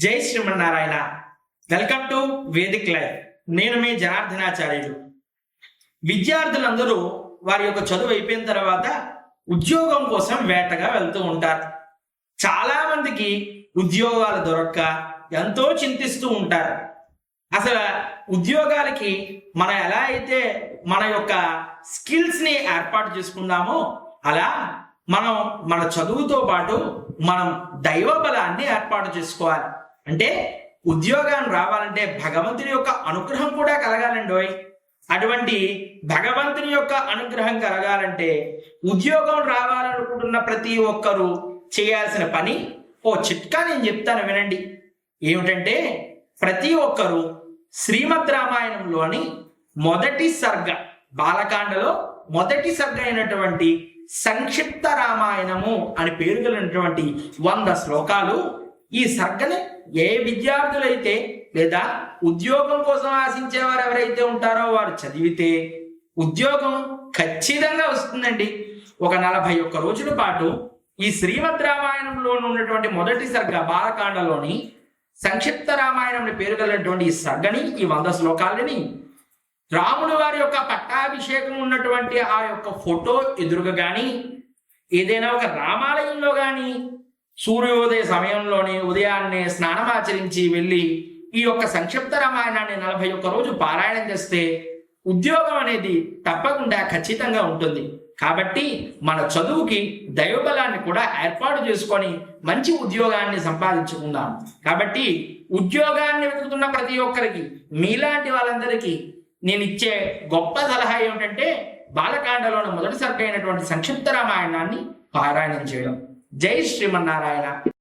జై Srimannarayana. Welcome to Vedic life. నేను మీ జనార్దనాచార్యుడు విద్యార్థులందరూ వారి యొక్క చదువు అయిపోయిన తర్వాత ఉద్యోగం కోసం వేటగా వెళ్తూ ఉంటారు. చాలా మందికి ఉద్యోగాలు దొరక్క ఎంతో చింతిస్తూ ఉంటారు. అసలు ఉద్యోగాలకి మనం ఎలా అయితే మన యొక్క స్కిల్స్ని ఏర్పాటు చేసుకున్నామో అలా మనం మన చదువుతో పాటు మనం దైవ బలాన్ని ఏర్పాటు చేసుకోవాలి. అంటే ఉద్యోగం రావాలంటే భగవంతుని యొక్క అనుగ్రహం కూడా కలగాలండి అటువంటి భగవంతుని యొక్క అనుగ్రహం కలగాలంటే ఉద్యోగం రావాలనుకుంటున్న ప్రతి ఒక్కరూ చేయాల్సిన పని ఓ చిట్కా నేను చెప్తాను వినండి. ఏమిటంటే ప్రతి ఒక్కరూ శ్రీమద్ రామాయణంలోని మొదటి సర్గ బాలకాండలో మొదటి సర్గ అయినటువంటి సంక్షిప్త రామాయణము అని పేరు కలిగినటువంటి వంద శ్లోకాలు ఈ సర్గని ఏ విద్యార్థులైతే లేదా ఉద్యోగం కోసం ఆశించేవారు ఎవరైతే ఉంటారో వారు చదివితే ఉద్యోగం ఖచ్చితంగా వస్తుందండి. ఒక నలభై ఒక్క రోజుల పాటు ఈ శ్రీమద్ రామాయణంలో ఉన్నటువంటి మొదటి సర్గ బాలకాండలోని సంక్షిప్త రామాయణం అని పేరు కలిగినటువంటి ఈ సర్గని ఈ వంద శ్లోకాలని రాముడు వారి యొక్క పట్టాభిషేకం ఉన్నటువంటి ఆ యొక్క ఫోటో ఎదురుగా కానీ ఏదైనా ఒక రామాలయంలో కానీ సూర్యోదయ సమయంలోనే ఉదయాన్నే స్నానమాచరించి వెళ్ళి ఈ యొక్క సంక్షిప్త రామాయణాన్ని నలభై ఒక్క రోజు పారాయణం చేస్తే ఉద్యోగం అనేది తప్పకుండా ఖచ్చితంగా ఉంటుంది. కాబట్టి మన చదువుకి దైవబలాన్ని కూడా ఏర్పాటు చేసుకొని మంచి ఉద్యోగాన్ని సంపాదించుకుందాం. కాబట్టి ఉద్యోగాన్ని వెతుకుతున్న ప్రతి ఒక్కరికి మీలాంటి వాళ్ళందరికీ నేను ఇచ్చే గొప్ప సలహా ఏమిటంటే బాలకాండలోని మొదటి సరుకైనటువంటి సంక్షిప్త రామాయణాన్ని పారాయణం చేయడం. జై శ్రీమన్నారాయణ.